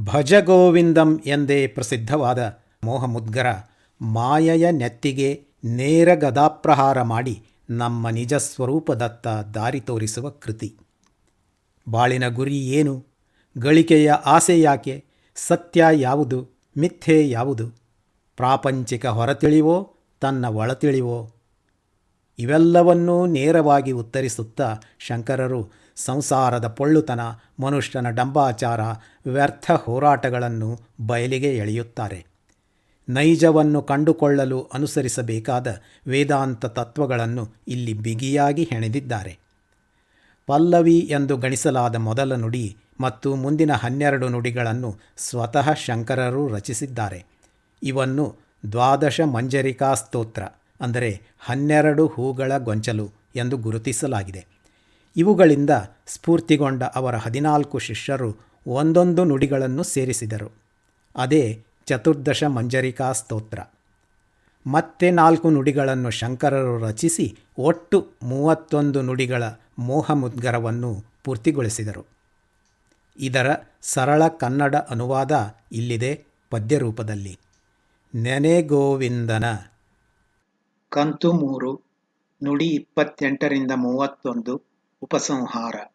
ಭಜಗೋವಿಂದಂ ಎಂದೇ ಪ್ರಸಿದ್ಧವಾದ ಮೋಹಮುದ್ಗರ ಮಾಯೆಯ ನೆತ್ತಿಗೆ ನೇರ ಗದಾಪ್ರಹಾರ ಮಾಡಿ ನಮ್ಮ ನಿಜ ಸ್ವರೂಪದತ್ತ ದಾರಿ ತೋರಿಸುವ ಕೃತಿ. ಬಾಳಿನ ಗುರಿ ಏನು? ಗಳಿಕೆಯ ಆಸೆ ಯಾಕೆ? ಸತ್ಯ ಯಾವುದು? ಮಿಥ್ಯೆ ಯಾವುದು? ಪ್ರಾಪಂಚಿಕ ಹೊರತಿಳಿವೋ ತನ್ನ ಒಳತಿಳಿವೋ ಇವೆಲ್ಲವನ್ನೂ ನೇರವಾಗಿ ಉತ್ತರಿಸುತ್ತಾ ಶಂಕರರು ಸಂಸಾರದ ಪೊಳ್ಳುತನ, ಮನುಷ್ಯನ ಡಂಬಾಚಾರ, ವ್ಯರ್ಥ ಹೋರಾಟಗಳನ್ನು ಬಯಲಿಗೆ ಎಳೆಯುತ್ತಾರೆ. ನೈಜವನ್ನು ಕಂಡುಕೊಳ್ಳಲು ಅನುಸರಿಸಬೇಕಾದ ವೇದಾಂತ ತತ್ವಗಳನ್ನು ಇಲ್ಲಿ ಬಿಗಿಯಾಗಿ ಹೆಣೆದಿದ್ದಾರೆ. ಪಲ್ಲವಿ ಎಂದು ಗಣಿಸಲಾದ ಮೊದಲ ನುಡಿ ಮತ್ತು ಮುಂದಿನ ಹನ್ನೆರಡು ನುಡಿಗಳನ್ನು ಸ್ವತಃ ಶಂಕರರು ರಚಿಸಿದ್ದಾರೆ. ಇವನ್ನು ದ್ವಾದಶ ಮಂಜರಿಕಾ ಸ್ತೋತ್ರ, ಅಂದರೆ ಹನ್ನೆರಡು ಹೂಗಳ ಗೊಂಚಲು ಎಂದು ಗುರುತಿಸಲಾಗಿದೆ. ಇವುಗಳಿಂದ ಸ್ಫೂರ್ತಿಗೊಂಡ ಅವರ ಹದಿನಾಲ್ಕು ಶಿಷ್ಯರು ಒಂದೊಂದು ನುಡಿಗಳನ್ನು ಸೇರಿಸಿದರು. ಅದೇ ಚತುರ್ದಶ ಮಂಜರಿಕಾ ಸ್ತೋತ್ರ. ಮತ್ತೆ ನಾಲ್ಕು ನುಡಿಗಳನ್ನು ಶಂಕರರು ರಚಿಸಿ ಒಟ್ಟು ಮೂವತ್ತೊಂದು ನುಡಿಗಳ ಮೋಹಮುದ್ಗರವನ್ನು ಪೂರ್ತಿಗೊಳಿಸಿದರು. ಇದರ ಸರಳ ಕನ್ನಡ ಅನುವಾದ ಇಲ್ಲಿದೆ ಪದ್ಯರೂಪದಲ್ಲಿ. ನೆನೆಗೋವಿಂದನ ಕಂತು ಮೂರು, ನುಡಿ ಇಪ್ಪತ್ತೆಂಟರಿಂದ ಮೂವತ್ತೊಂದು उपसंहार।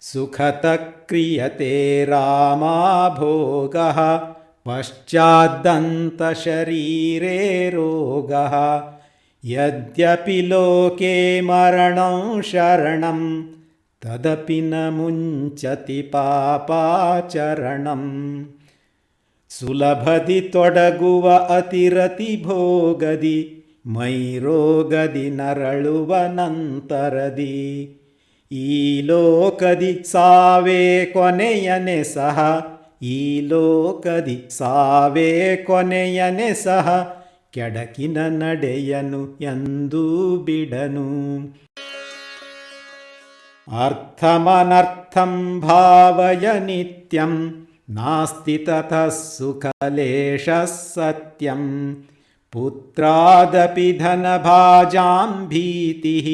सुखत क्रियते रामा भोगः पश्चाद्दन्तशरीरे रोगः। यद्यपि लोके मरणं शरणं तदपि न मुञ्चति पापाचरणम्। ಸುಲಭದಿ ತೊಡಗುವ ಅತಿರತಿ ಭೋಗದಿ ಮೈರೋಗದಿ ನರಳುವ ನಂತರದಿ. ಈ ಲೋಕದಿ ಸಾವೇ ಕೊನೆಯನೆ ಸಹ, ಈ ಲೋಕದಿ ಸಾವೇ ಕೊನೆಯನೆ ಸಹ, ಕೆಡಕಿನ ನಡೆಯನು ಎಂದೂ ಬಿಡನು. ಅರ್ಥಮನರ್ಥಂ ಭಾವಯ ನಿತ್ಯಂ ನಾಸ್ತಿ ತತಃ ಸುಖಲೇಶಃ ಸತ್ಯಂ ಪುತ್ರಾದಪಿ ಧನಭಾಜಾಂ ಭೀತಿಃ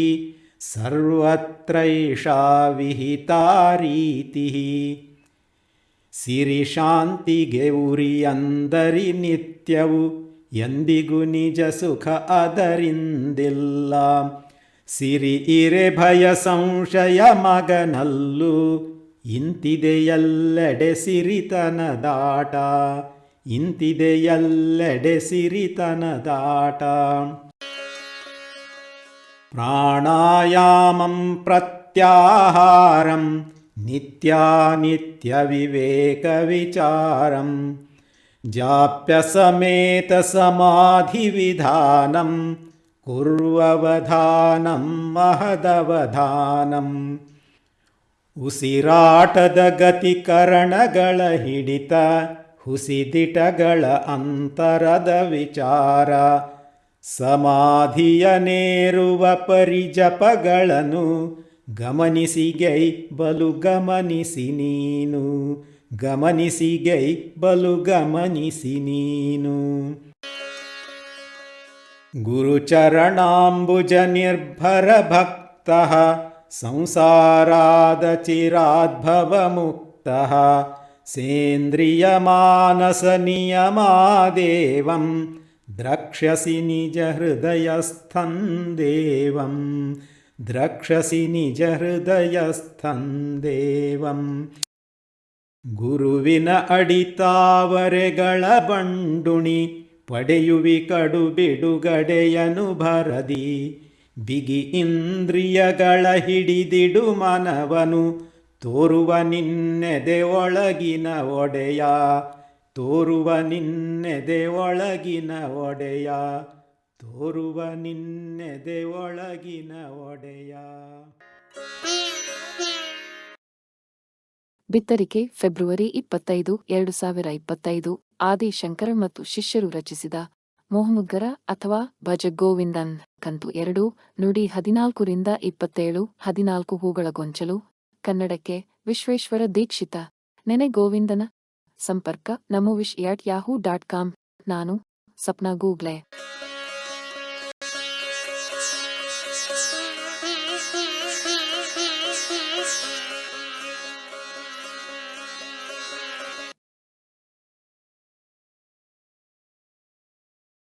ಸರ್ವತ್ರೈಷಾ ವಿಹಿತಾ ರೀತಿಃ ಸಿರಿ ಶಾಂತಿಗೆ ಉರಿ ಅಂದರಿ ನಿತ್ಯವು ಎಂದಿಗೂ ನಿಜ ಸುಖ ಅದರಿಂದಿಲ್ಲ ಸಿರಿ ಇರೆ ಭಯ ಸಂಶಯ ಮಗನಲ್ಲೂ ಇಂತಿದೆ ಎಲ್ಲೆಡೆ ಸಿರಿತನದಾಟ ಇಂತಿದೆ ಎಲ್ಲೆಡೆ ಸಿರಿತನದಾಟ ಪ್ರಾಣಾಯಾಮಂ ಪ್ರತ್ಯಾಹಾರಂ नित्यानित्यविवेकविचारं जाप्यसमेतसमाधिविधानं कुर्ववधानं महदवधानम् ಉಸಿರಾಟದ ಗತಿಕರಣಗಳ ಹಿಡಿತ, ಹುಸಿದಿಟಗಳ ಅಂತರದ ವಿಚಾರ, ಸಮಾಧಿಯ ನೇರುವ ಪರಿಜಪಗಳನ್ನು ಗಮನಿಸಿಗೈ ಬಲು ಗಮನಿಸಿ ನೀನು ಗಮನಿಸಿಗೈ ಬಲು ಗಮನಿಸಿ ನೀನು. ಗುರುಚರಣಾಂಬುಜ ನಿರ್ಭರ ಭಕ್ತಃ ಸಂಸಾರಾದ ಚಿರಾದ್ಭವ ಮುಕ್ತಃ ಸೇಂದ್ರಿಯಮಾನಸ ನಿಯಮಾದೇವಂ द्रक्ष्यसि निजहृदयस्थं देवं द्रक्ष्यसि निजहृदयस्थं ದೇವಂ ಗುರುವಿನ ಅಡಿತಾವರೆಗಳ ಬಂಡುಣಿ ಪಡೆಯುವಿ ಕಡು ಬಿಡುಗಡೆಯನು ಭರದಿ ಬಿಗಿ ಇಂದ್ರಿಯಗಳ ಹಿಡಿದಿಡು ಮನವನು, ತೋರುವ ನಿನ್ನೆದೆ ಒಳಗಿನ ಒಡೆಯ, ತೋರುವ ನಿನ್ನೆದೆ ಒಳಗಿನ ಒಡೆಯ, ತೋರುವ ನಿನ್ನೆದೆ ಒಳಗಿನ ಒಡೆಯ. ಬಿತ್ತರಿಕೆ ಫೆಬ್ರವರಿ ಇಪ್ಪತ್ತೈದು, ಎರಡು ಸಾವಿರ ಇಪ್ಪತ್ತೈದು. ಆದಿಶಂಕರ ಮತ್ತು ಶಿಷ್ಯರು ರಚಿಸಿದ ಮೋಹಮುಗ್ಗರ ಅಥವಾ ಭಜ ಗೋವಿಂದನ್ ಕಂತು ಎರಡು, ನುಡಿ ಹದಿನಾಲ್ಕರಿಂದ ಇಪ್ಪತ್ತೇಳು, ಹದಿನಾಲ್ಕು ಹೂಗಳ ಗೊಂಚಲು, ಕನ್ನಡಕ್ಕೆ ವಿಶ್ವೇಶ್ವರ ದೀಕ್ಷಿತ. ನೆನೆ ಗೋವಿಂದನ ಸಂಪರ್ಕ ನಮೋ wish at Yahoo dot com. ನಾನು ಸಪ್ನಾ ಗೂಗ್ಲೆ.